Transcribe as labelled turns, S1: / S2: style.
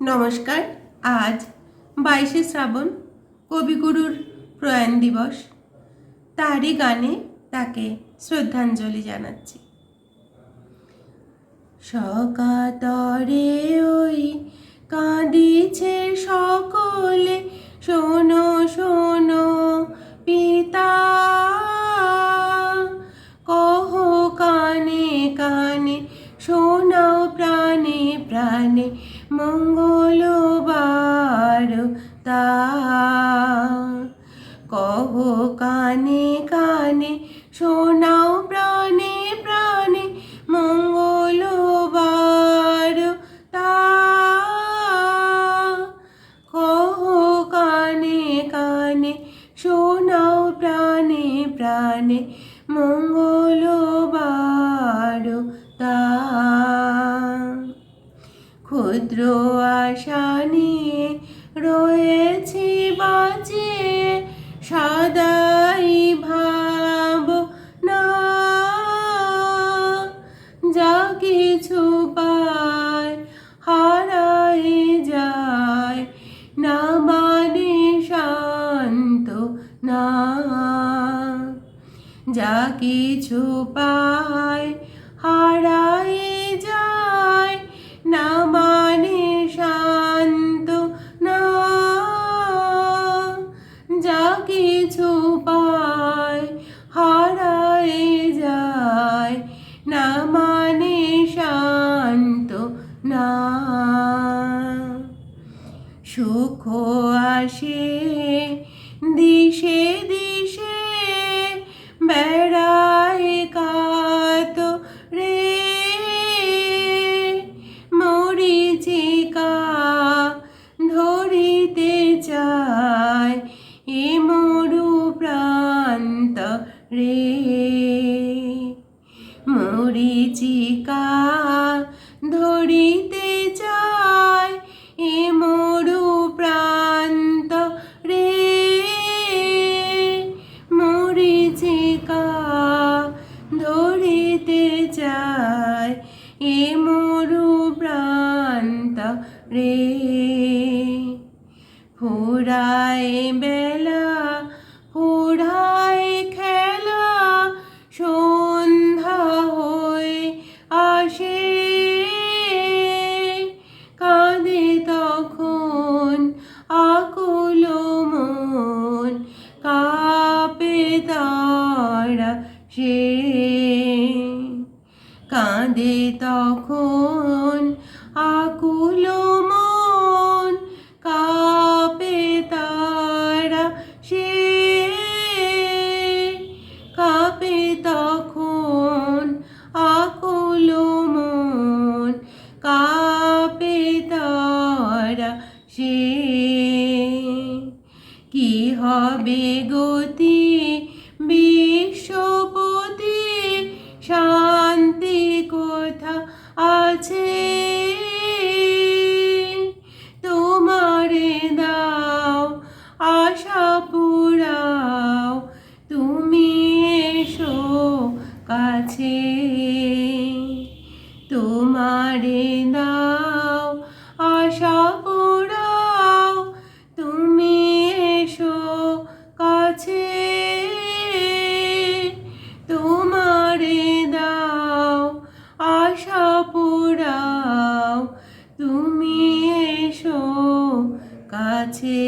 S1: নমস্কার। আজ বাইশে শ্রাবণ কবিগুরুর প্রয়াণ দিবস। তারই গানে তাকে শ্রদ্ধাঞ্জলি জানাচ্ছি। সকাতরে ওই তা কহ কানে কানে, শোনাও প্রাণে প্রাণে মঙ্গল তা কহ কানে কানে, শোনাও প্রাণে প্রাণে মঙ্গল তা ক্ষুদ্র আশা মানে শান্ত না। যা কিছু পায় হারাই যায়, না মানে শান্ত না। যা কিছু পায় হারাই যায়, না মানে শান্ত না। সুখ আসে, দিশে দিশে বেড়ায় কাত রে। মরিচিকা ধরিতে চায় এ মরু প্রান্ত রে। মরিচিকা ধরিতে প্রান্ত রে ফুরায় বেলা আকুল মন কাপে তারা সে। কাপে তখন আকুল মন কাপে তারা সে। কি হবে গতি কাছে। তোমারে দাও, আশা পুরাও তুমি এসো কাছে। তোমারে দাও, আশা পুরাও তুমি এসো কাছে।